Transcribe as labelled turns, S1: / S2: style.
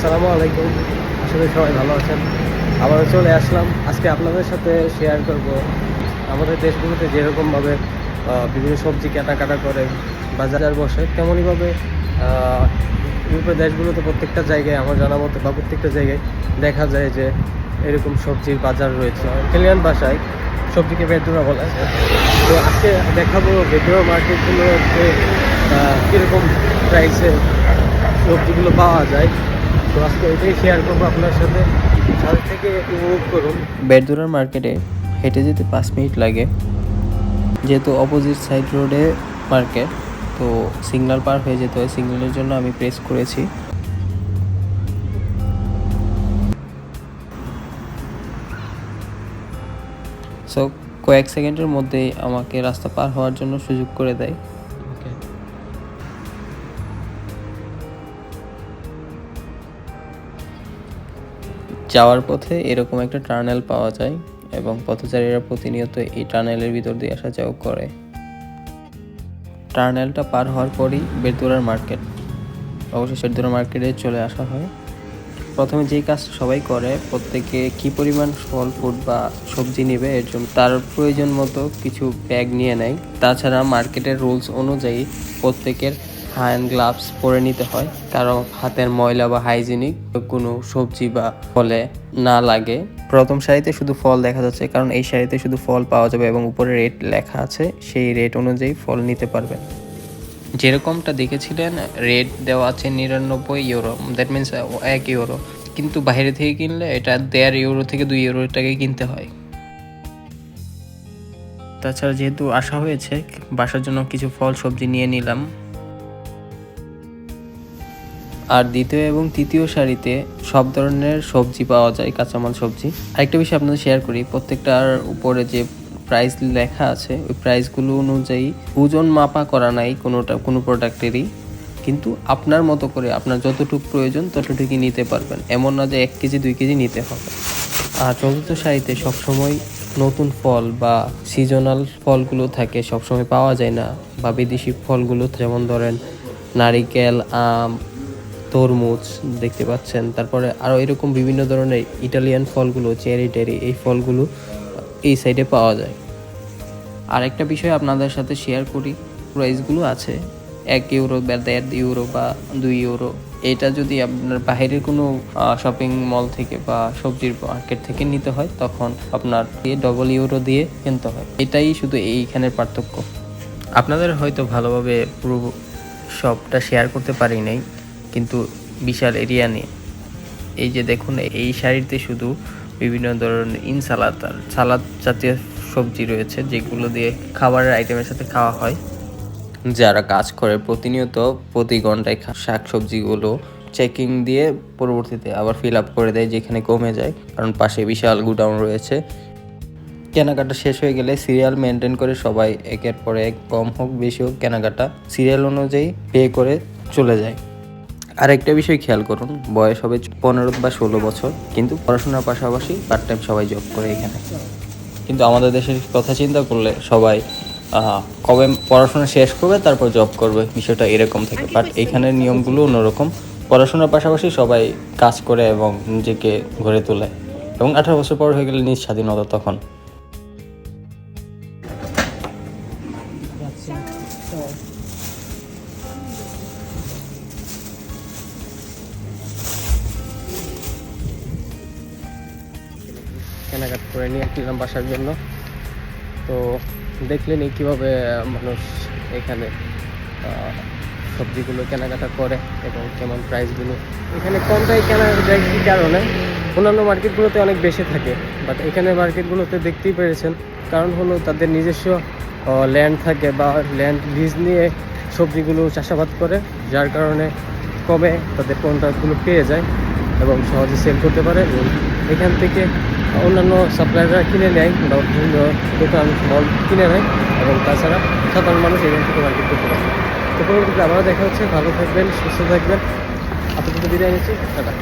S1: আসসালামু আলাইকুম। আসলে সবাই ভালো আছেন। আবারও চলে আসলাম। আজকে আপনাদের সাথে শেয়ার করব আমাদের দেশগুলোতে যেরকমভাবে বিভিন্ন সবজি কেনাকাটা করে বাজার বসে, তেমনইভাবে ইউরোপের দেশগুলোতে প্রত্যেকটা জায়গায়, আমার জানা মতো বা প্রত্যেকটা জায়গায় দেখা যায় যে এরকম সবজির বাজার রয়েছে। ইটালিয়ান ভাষায় সবজিকে বেদুরা বলে। তো আজকে দেখাবো বেদুরা মার্কেটগুলোতে কীরকম প্রাইসে সবজিগুলো পাওয়া যায়। তো আজকে এটাই শেয়ার করব আপনার সাথে। থেকে উপভোগ করুন।
S2: বেরদুরার মার্কেটে হেঁটে যেতে পাঁচ মিনিট লাগে। যেহেতু অপোজিট সাইড রোডে মার্কেট তো সিগন্যাল পার হয়ে যেতে হয়। সিগন্যালের জন্য আমি প্রেস করেছি। সো কয়েক সেকেন্ডের মধ্যেই আমাকে রাস্তা পার হওয়ার জন্য সুযোগ করে দেয়। যাওয়ার পথে এরকম একটা টার্নেল পাওয়া যায় এবং পথচারীরা প্রতিনিয়ত এই টার্নেলের ভিতর দিয়ে আসা যাওয়া করে। টার্নেলটা পার হওয়ার পরই বেরদুরার মার্কেট, অবশ্যই বেরদুরা মার্কেটে চলে আসা হয়। প্রথমে যেই কাজ সবাই করে, প্রত্যেকে কি পরিমাণ ফল, ফ্রুট বা সবজি নেবে, এর জন্য তার প্রয়োজন মতো কিছু ব্যাগ নিয়ে নেয়। তাছাড়া মার্কেটের রুলস অনুযায়ী প্রত্যেকের হ্যান্ড গ্লাভস পরে নিতে হয়। কারণ হাতের ময়লা বা হাইজিনিক কোনো সবজি বা ফলে না লাগে। প্রথম সারিতে শুধু ফল দেখা যাচ্ছে, কারণ এই সারিতে শুধু ফল পাওয়া যাবে এবং উপরে রেট লেখা আছে, সেই রেট অনুযায়ী ফল নিতে পারবেন। যেরকমটা দেখেছিলেন, রেট দেওয়া আছে নিরানব্বই ইউরো দ্যাট মিনস এক ইউরো। কিন্তু বাইরে থেকে কিনলে এটা দেড় ইউরো থেকে দুই ইউরো টাকায় কিনতে হয়। তাছাড়া যেহেতু আসা হয়েছে, বাসার জন্য কিছু ফল, সবজি নিয়ে নিলাম। আর দ্বিতীয় এবং তৃতীয় সারিতে সব ধরনের সবজি পাওয়া যায়, কাঁচামাল সবজি। আরেকটা বিষয় আপনাদের শেয়ার করি, প্রত্যেকটার উপরে যে প্রাইস লেখা আছে, ওই প্রাইসগুলো অনুযায়ী ওজন মাপা করা নাই কোনোটা, কোনো প্রোডাক্টেরই কিন্তু আপনার মতো করে, আপনার যতটুকু প্রয়োজন ততটুকুই নিতে পারবেন। এমন না যে এক কেজি, দুই কেজি নিতে হবে। আর চতুর্থ সারিতে সবসময় নতুন ফল বা সিজনাল ফলগুলো থাকে, সবসময় পাওয়া যায় না। বা বিদেশি ফলগুলো, যেমন ধরেন নারিকেল, আম তরমুজ দেখতে পাচ্ছেন। তারপরে আরও এরকম বিভিন্ন ধরনের ইটালিয়ান ফলগুলো, চেরি টেরি, এই ফলগুলো এই সাইডে পাওয়া যায়। আরেকটা বিষয় আপনাদের সাথে শেয়ার করি প্রাইসগুলো আছে। এক ইউরো বা দেড় ইউরো বা দুই ইউরো এটা যদি আপনার বাইরের কোনো শপিং মল থেকে বা সবজির মার্কেট থেকে নিতে হয়, তখন আপনার দিয়ে ডবল ইউরো দিয়ে কিনতে হয়। এটাই শুধু এইখানের পার্থক্য। আপনাদের হয়তো ভালোভাবে পুরো সবটা শেয়ার করতে পারি নাই। কিন্তু বিশাল এরিয়া নিয়ে। এই যে দেখুন, এই শাড়িতে শুধু বিভিন্ন ধরনের ইনসালাদ আর সালাদ জাতীয় সবজি রয়েছে, যেগুলো দিয়ে খাবারের আইটেমের সাথে খাওয়া হয়। যারা কাজ করে, প্রতিনিয়ত প্রতি ঘন্টায় শাক সবজিগুলো চেকিং দিয়ে পরবর্তীতে আবার ফিল আপ করে দেয়, যেখানে কমে যায়, কারণ পাশে বিশাল গুডাউন রয়েছে। কেনাকাটা শেষ হয়ে গেলে সিরিয়াল মেনটেন করে সবাই একের পর এক কম হোক, বেশি হোক, কেনাকাটা সিরিয়াল অনুযায়ী পে করে চলে যায়। আরেকটা বিষয় খেয়াল করুন বয়স হবে পনেরো বা ষোলো বছর কিন্তু পড়াশোনার পাশাপাশি পার্ট টাইম সবাই জব করে এখানে। কিন্তু আমাদের দেশের কথা চিন্তা করলে সবাই আহ, কবে পড়াশোনা শেষ করবে তারপর জব করবে বিষয়টা এরকম থাকে। বাট এখানের নিয়মগুলো অন্যরকম। পড়াশোনার পাশাপাশি সবাই কাজ করে এবং নিজেকে গড়ে তোলে। এবং আঠারো বছর পর হয়ে গেলে নিজ স্বাধীনতা তখন।
S1: কেনাকাটা করে নিয়ে আসলাম বাসার জন্য। তো দেখলেন কীভাবে মানুষ এখানে সবজিগুলো কেনাকাটা করে এবং কেমন প্রাইসগুলো এখানে কমটাই কেনা যায় কারণে, অন্যান্য মার্কেটগুলোতে অনেক বেশি থাকে বাট এখানে মার্কেটগুলোতে দেখতেই পেরেছেন। কারণ হলো তাদের নিজস্ব ল্যান্ড থাকে বা ল্যান্ড লিজ নিয়ে সবজিগুলো চাষাবাদ করে, যার কারণে কমে তাদের কন্ট্রাক্টগুলো পেয়ে যায় এবং সহজে সেল করতে পারে এবং এখান থেকে অন্যান্য সাপ্লায়াররা কিনে নেয় বা বিভিন্ন দোকান মল কিনে নেয় এবং তাছাড়া সাধারণ মানুষ এখান থেকে মার্কেট করতে পারে। তো পরবর্তীতে আবারও দেখা হচ্ছে। ভালো থাকবেন, সুস্থ থাকবেন। আপাতত বিদায় নিচ্ছি। টাটা।